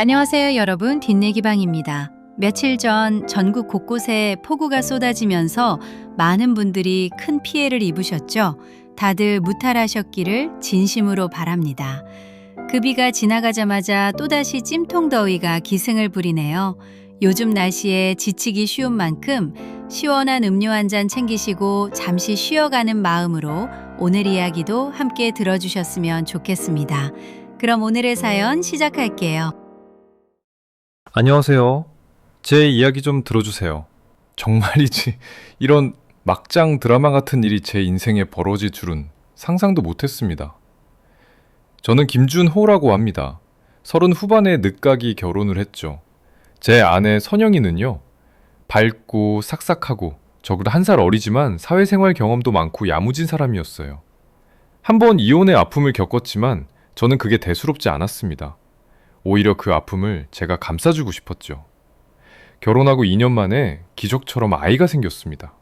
안녕하세요, 여러분. 뒷내기방입니다. 며칠 전 전국 곳곳에 폭우가 쏟아지면서 많은 분들이 큰 피해를 입으셨죠. 다들 무탈하셨기를 진심으로 바랍니다. 그 비가 지나가자마자 또다시 찜통더위가 기승을 부리네요. 요즘 날씨에 지치기 쉬운 만큼 시원한 음료 한 잔 챙기시고 잠시 쉬어가는 마음으로 오늘 이야기도 함께 들어주셨으면 좋겠습니다. 그럼 오늘의 사연 시작할게요. 안녕하세요. 제 이야기 좀 들어주세요. 정말이지. 이런 막장 드라마 같은 일이 제 인생에 벌어질 줄은 상상도 못했습니다. 저는 김준호라고 합니다. 서른 후반에 늦가기 결혼을 했죠. 제 아내 선영이는요, 밝고 삭삭하고 저보다 한살 어리지만 사회생활 경험도 많고 야무진 사람이었어요. 한 번 이혼의 아픔을 겪었지만 저는 그게 대수롭지 않았습니다. 오히려 그 아픔을 제가 감싸주고 싶었죠. 결혼하고 2년 만에 기적처럼 아이가 생겼습니다.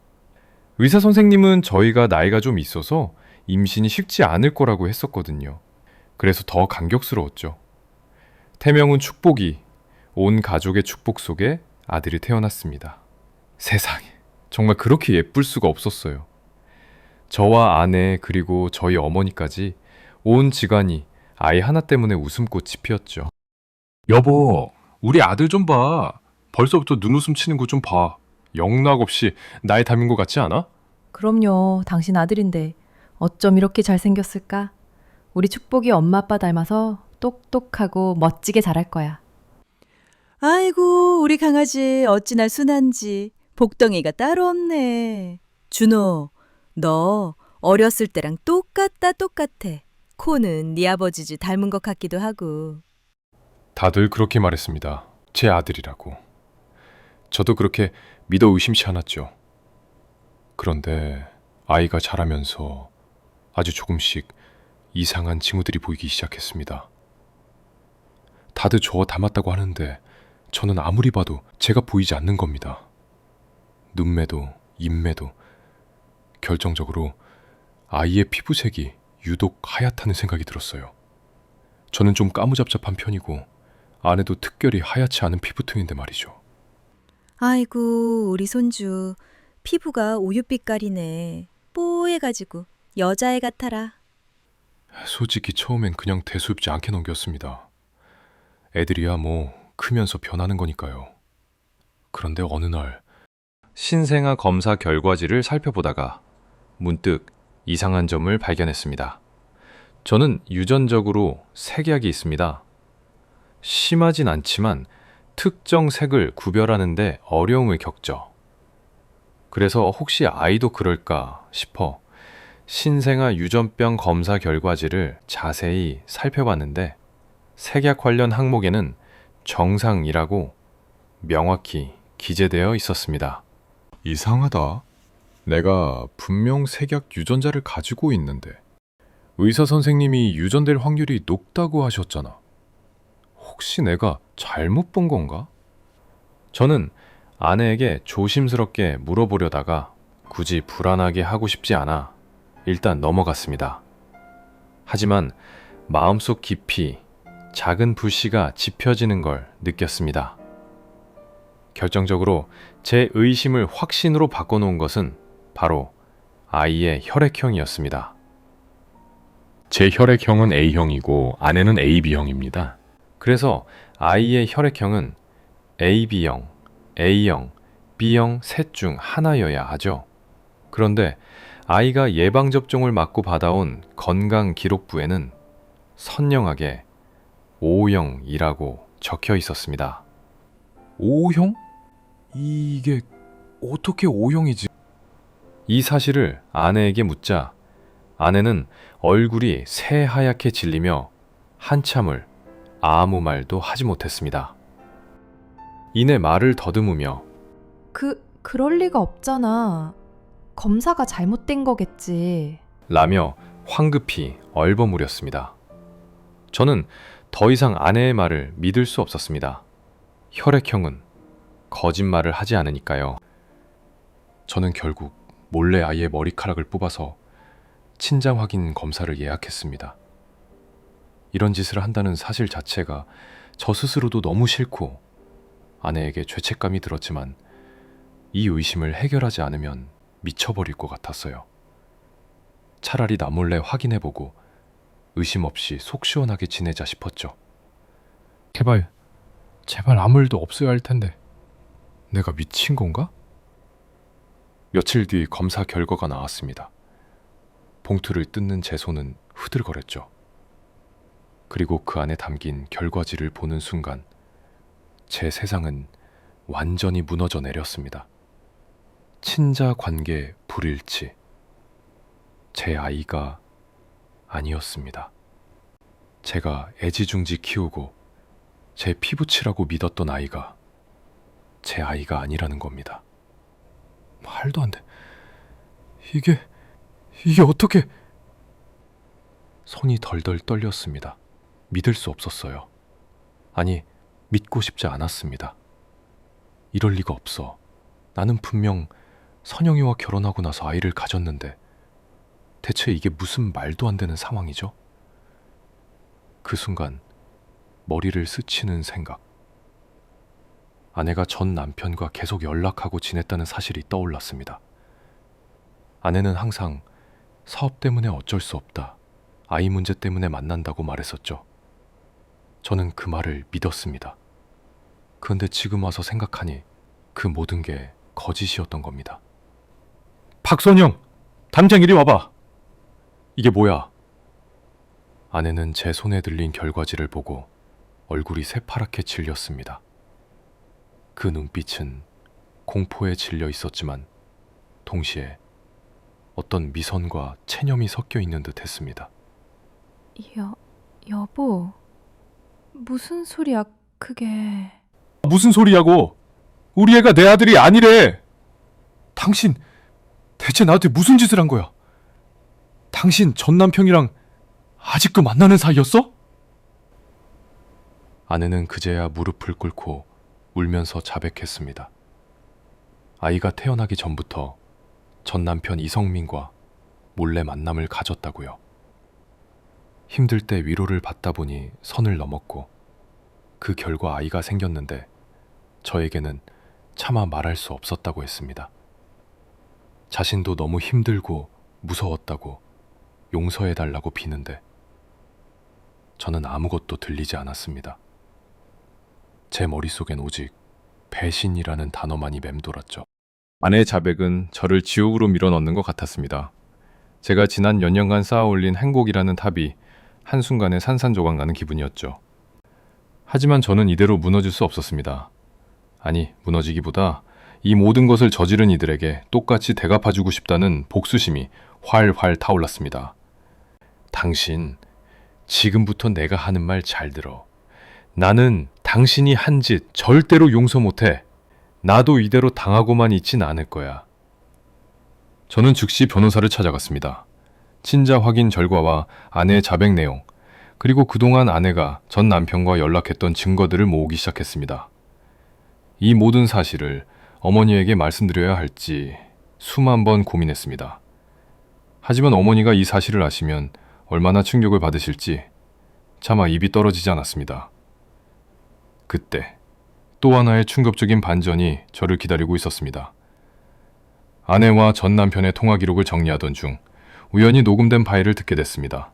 의사 선생님은 저희가 나이가 좀 있어서 임신이 쉽지 않을 거라고 했었거든요. 그래서 더 감격스러웠죠. 태명은 축복이 온 가족의 축복 속에 아들이 태어났습니다. 세상에 정말 그렇게 예쁠 수가 없었어요. 저와 아내 그리고 저희 어머니까지 온 집안이 아이 하나 때문에 웃음꽃이 피었죠. 여보, 우리 아들 좀 봐. 벌써부터 눈웃음 치는 거 좀 봐. 영락 없이 나이 닮은 것 같지 않아? 그럼요. 당신 아들인데 어쩜 이렇게 잘생겼을까? 우리 축복이 엄마 아빠 닮아서 똑똑하고 멋지게 자랄 거야. 아이고, 우리 강아지 어찌나 순한지 복덩이가 따로 없네. 준호, 너 어렸을 때랑 똑같다 똑같아. 코는 네 아버지 집 닮은 것 같기도 하고. 다들 그렇게 말했습니다. 제 아들이라고. 저도 그렇게 믿어 의심치 않았죠. 그런데 아이가 자라면서 아주 조금씩 이상한 징후들이 보이기 시작했습니다. 다들 저 닮았다고 하는데 저는 아무리 봐도 제가 보이지 않는 겁니다. 눈매도 입매도 결정적으로 아이의 피부색이 유독 하얗다는 생각이 들었어요. 저는 좀 까무잡잡한 편이고 아내도 특별히 하얗지 않은 피부톤인데 말이죠. 아이고, 우리 손주 피부가 우유빛깔이네. 뽀해가지고 여자애 같아라. 솔직히 처음엔 그냥 대수롭지 않게 넘겼습니다. 애들이야 뭐 크면서 변하는 거니까요. 그런데 어느 날 신생아 검사 결과지를 살펴보다가 문득 이상한 점을 발견했습니다. 저는 유전적으로 색약이 있습니다. 심하진 않지만 특정 색을 구별하는데 어려움을 겪죠. 그래서 혹시 아이도 그럴까 싶어 신생아 유전병 검사 결과지를 자세히 살펴봤는데 색약 관련 항목에는 정상이라고 명확히 기재되어 있었습니다. 이상하다. 내가 분명 색약 유전자를 가지고 있는데 의사 선생님이 유전될 확률이 높다고 하셨잖아. 혹시 내가 잘못 본 건가? 저는 아내에게 조심스럽게 물어보려다가 굳이 불안하게 하고 싶지 않아 일단 넘어갔습니다. 하지만 마음속 깊이 작은 불씨가 지펴지는 걸 느꼈습니다. 결정적으로 제 의심을 확신으로 바꿔놓은 것은 바로 아이의 혈액형이었습니다. 제 혈액형은 A형이고 아내는 AB형입니다. 그래서 아이의 혈액형은 AB형, A형, B형 셋 중 하나여야 하죠. 그런데 아이가 예방접종을 맞고 받아온 건강 기록부에는 선명하게 O형이라고 적혀 있었습니다. O형? 이게 어떻게 O형이지? 이 사실을 아내에게 묻자 아내는 얼굴이 새하얗게 질리며 한참을 아무 말도 하지 못했습니다. 이내 말을 더듬으며 그 그럴 리가 없잖아. 검사가 잘못된 거겠지. 라며 황급히 얼버무렸습니다. 저는 더 이상 아내의 말을 믿을 수 없었습니다. 혈액형은 거짓말을 하지 않으니까요. 저는 결국 몰래 아이의 머리카락을 뽑아서 친장 확인 검사를 예약했습니다. 이런 짓을 한다는 사실 자체가 저 스스로도 너무 싫고 아내에게 죄책감이 들었지만 이 의심을 해결하지 않으면 미쳐버릴 것 같았어요. 차라리 나 몰래 확인해보고 의심 없이 속 시원하게 지내자 싶었죠. 제발, 제발 아무 일도 없어야 할 텐데. 내가 미친 건가? 며칠 뒤 검사 결과가 나왔습니다. 봉투를 뜯는 제 손은 후들거렸죠. 그리고 그 안에 담긴 결과지를 보는 순간 제 세상은 완전히 무너져 내렸습니다. 친자 관계 불일치. 제 아이가 아니었습니다. 제가 애지중지 키우고 제 피부치라고 믿었던 아이가 제 아이가 아니라는 겁니다. 말도 안 돼. 이게, 이게 어떻게. 손이 덜덜 떨렸습니다. 믿을 수 없었어요. 아니, 믿고 싶지 않았습니다. 이럴 리가 없어. 나는 분명 선영이와 결혼하고 나서 아이를 가졌는데 대체 이게 무슨 말도 안 되는 상황이죠? 그 순간 머리를 스치는 생각. 아내가 전 남편과 계속 연락하고 지냈다는 사실이 떠올랐습니다. 아내는 항상 사업 때문에 어쩔 수 없다. 아이 문제 때문에 만난다고 말했었죠. 저는 그 말을 믿었습니다. 그런데 지금 와서 생각하니 그 모든 게 거짓이었던 겁니다. 박선영! 당장 이리 와봐! 이게 뭐야? 아내는 제 손에 들린 결과지를 보고 얼굴이 새파랗게 질렸습니다. 그 눈빛은 공포에 질려 있었지만 동시에 어떤 미선과 체념이 섞여 있는 듯 했습니다. 여, 여보. 무슨 소리야, 그게. 무슨 소리야고? 우리 애가 내 아들이 아니래. 당신 대체 나한테 무슨 짓을 한 거야? 당신 전 남편이랑 아직도 만나는 사이였어? 아내는 그제야 무릎을 꿇고 울면서 자백했습니다. 아이가 태어나기 전부터 전 남편 이성민과 몰래 만남을 가졌다고요. 힘들 때 위로를 받다 보니 선을 넘었고 그 결과 아이가 생겼는데 저에게는 차마 말할 수 없었다고 했습니다. 자신도 너무 힘들고 무서웠다고 용서해 달라고 비는데 저는 아무것도 들리지 않았습니다. 제 머릿속엔 오직 배신이라는 단어만이 맴돌았죠. 아내의 자백은 저를 지옥으로 밀어넣는 것 같았습니다. 제가 지난 몇 년간 쌓아올린 행복이라는 탑이 한순간에 산산조각 나는 기분이었죠. 하지만 저는 이대로 무너질 수 없었습니다. 아니, 무너지기보다 이 모든 것을 저지른 이들에게 똑같이 대갚아주고 싶다는 복수심이 활활 타올랐습니다. 당신, 지금부터 내가 하는 말 잘 들어. 나는 당신이 한 짓 절대로 용서 못해. 나도 이대로 당하고만 있진 않을 거야. 저는 즉시 변호사를 찾아갔습니다. 친자 확인 결과와 아내의 자백 내용, 그리고 그동안 아내가 전 남편과 연락했던 증거들을 모으기 시작했습니다. 이 모든 사실을 어머니에게 말씀드려야 할지 수만 번 고민했습니다. 하지만 어머니가 이 사실을 아시면 얼마나 충격을 받으실지 차마 입이 떨어지지 않았습니다. 그때 또 하나의 충격적인 반전이 저를 기다리고 있었습니다. 아내와 전 남편의 통화 기록을 정리하던 중 우연히 녹음된 파일을 듣게 됐습니다.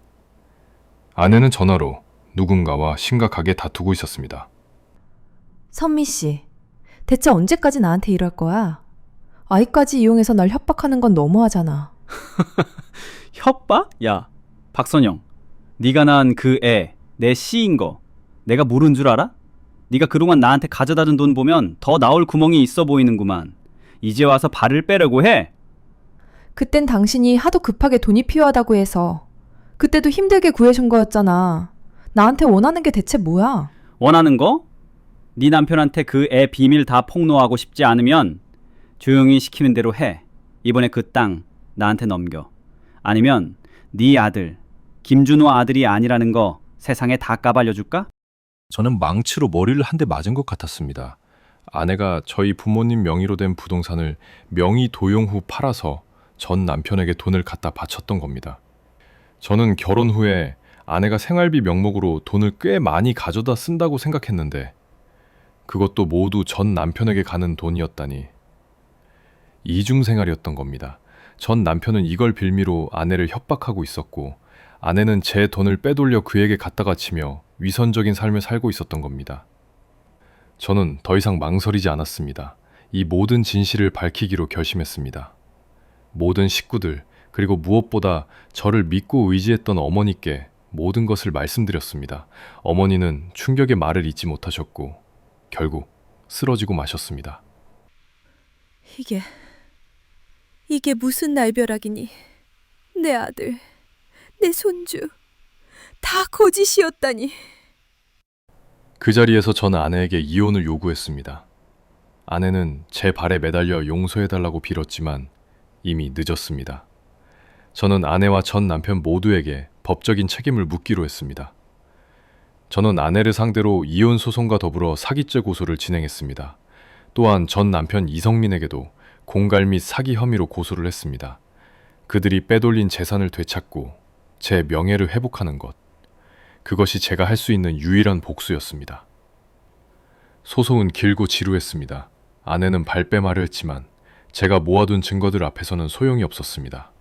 아내는 전화로 누군가와 심각하게 다투고 있었습니다. 선미 씨, 대체 언제까지 나한테 이럴 거야? 아이까지 이용해서 날 협박하는 건 너무하잖아. 협박? 야, 박선영. 네가 낳은 그 애, 내 씨인 거 내가 모른 줄 알아? 네가 그동안 나한테 가져다 준 돈 보면 더 나올 구멍이 있어 보이는구만. 이제 와서 발을 빼려고 해? 그땐 당신이 하도 급하게 돈이 필요하다고 해서 그때도 힘들게 구해준 거였잖아. 나한테 원하는 게 대체 뭐야? 원하는 거? 네 남편한테 그 애 비밀 다 폭로하고 싶지 않으면 조용히 시키는 대로 해. 이번에 그 땅 나한테 넘겨. 아니면 네 아들 김준호 아들이 아니라는 거 세상에 다 까발려 줄까? 저는 망치로 머리를 한 대 맞은 것 같았습니다. 아내가 저희 부모님 명의로 된 부동산을 명의 도용 후 팔아서 전 남편에게 돈을 갖다 바쳤던 겁니다. 저는 결혼 후에 아내가 생활비 명목으로 돈을 꽤 많이 가져다 쓴다고 생각했는데 그것도 모두 전 남편에게 가는 돈이었다니 이중생활이었던 겁니다. 전 남편은 이걸 빌미로 아내를 협박하고 있었고 아내는 제 돈을 빼돌려 그에게 갖다가 치며 위선적인 삶을 살고 있었던 겁니다. 저는 더 이상 망설이지 않았습니다. 이 모든 진실을 밝히기로 결심했습니다. 모든 식구들, 그리고 무엇보다 저를 믿고 의지했던 어머니께 모든 것을 말씀드렸습니다. 어머니는 충격의 말을 잊지 못하셨고, 결국 쓰러지고 마셨습니다. 이게 이게 무슨 날벼락이니? 내 아들, 내 손주 다 거짓이었다니. 그 자리에서 전 아내에게 이혼을 요구했습니다. 아내는 제 발에 매달려 용서해달라고 빌었지만 이미 늦었습니다. 저는 아내와 전 남편 모두에게 법적인 책임을 묻기로 했습니다. 저는 아내를 상대로 이혼 소송과 더불어 사기죄 고소를 진행했습니다. 또한 전 남편 이성민에게도 공갈 및 사기 혐의로 고소를 했습니다. 그들이 빼돌린 재산을 되찾고 제 명예를 회복하는 것. 그것이 제가 할 수 있는 유일한 복수였습니다. 소송은 길고 지루했습니다. 아내는 발뺌하려 했지만 제가 모아둔 증거들 앞에서는 소용이 없었습니다.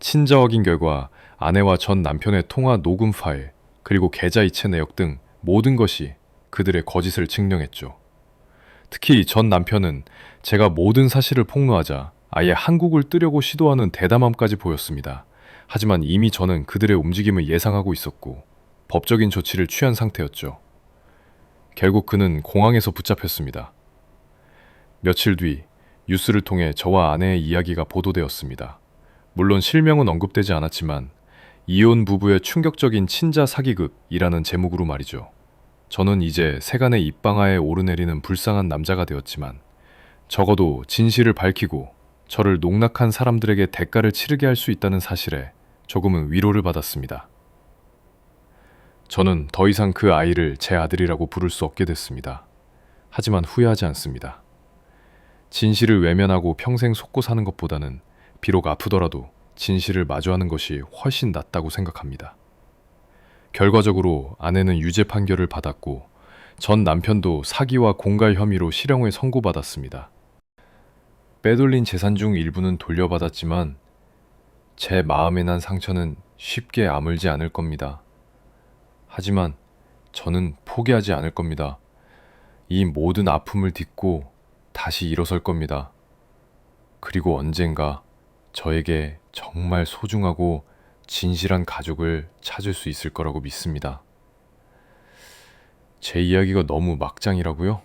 친자 확인 결과 아내와 전 남편의 통화 녹음 파일, 그리고 계좌 이체 내역 등 모든 것이 그들의 거짓을 증명했죠. 특히 전 남편은 제가 모든 사실을 폭로하자 아예 한국을 뜨려고 시도하는 대담함까지 보였습니다. 하지만 이미 저는 그들의 움직임을 예상하고 있었고 법적인 조치를 취한 상태였죠. 결국 그는 공항에서 붙잡혔습니다. 며칠 뒤 뉴스를 통해 저와 아내의 이야기가 보도되었습니다. 물론 실명은 언급되지 않았지만 이혼 부부의 충격적인 친자 사기극이라는 제목으로 말이죠. 저는 이제 세간의 입방아에 오르내리는 불쌍한 남자가 되었지만 적어도 진실을 밝히고 저를 농락한 사람들에게 대가를 치르게 할 수 있다는 사실에 조금은 위로를 받았습니다. 저는 더 이상 그 아이를 제 아들이라고 부를 수 없게 됐습니다. 하지만 후회하지 않습니다. 진실을 외면하고 평생 속고 사는 것보다는 비록 아프더라도 진실을 마주하는 것이 훨씬 낫다고 생각합니다. 결과적으로 아내는 유죄 판결을 받았고 전 남편도 사기와 공갈 혐의로 실형을 선고받았습니다. 빼돌린 재산 중 일부는 돌려받았지만 제 마음에 난 상처는 쉽게 아물지 않을 겁니다. 하지만 저는 포기하지 않을 겁니다. 이 모든 아픔을 딛고 다시 일어설 겁니다. 그리고 언젠가 저에게 정말 소중하고 진실한 가족을 찾을 수 있을 거라고 믿습니다. 제 이야기가 너무 막장이라고요?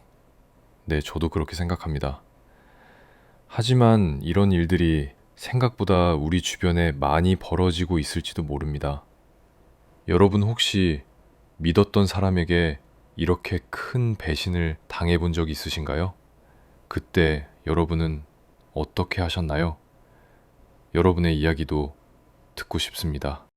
네, 저도 그렇게 생각합니다. 하지만 이런 일들이 생각보다 우리 주변에 많이 벌어지고 있을지도 모릅니다. 여러분 혹시 믿었던 사람에게 이렇게 큰 배신을 당해본 적 있으신가요? 그때 여러분은 어떻게 하셨나요? 여러분의 이야기도 듣고 싶습니다.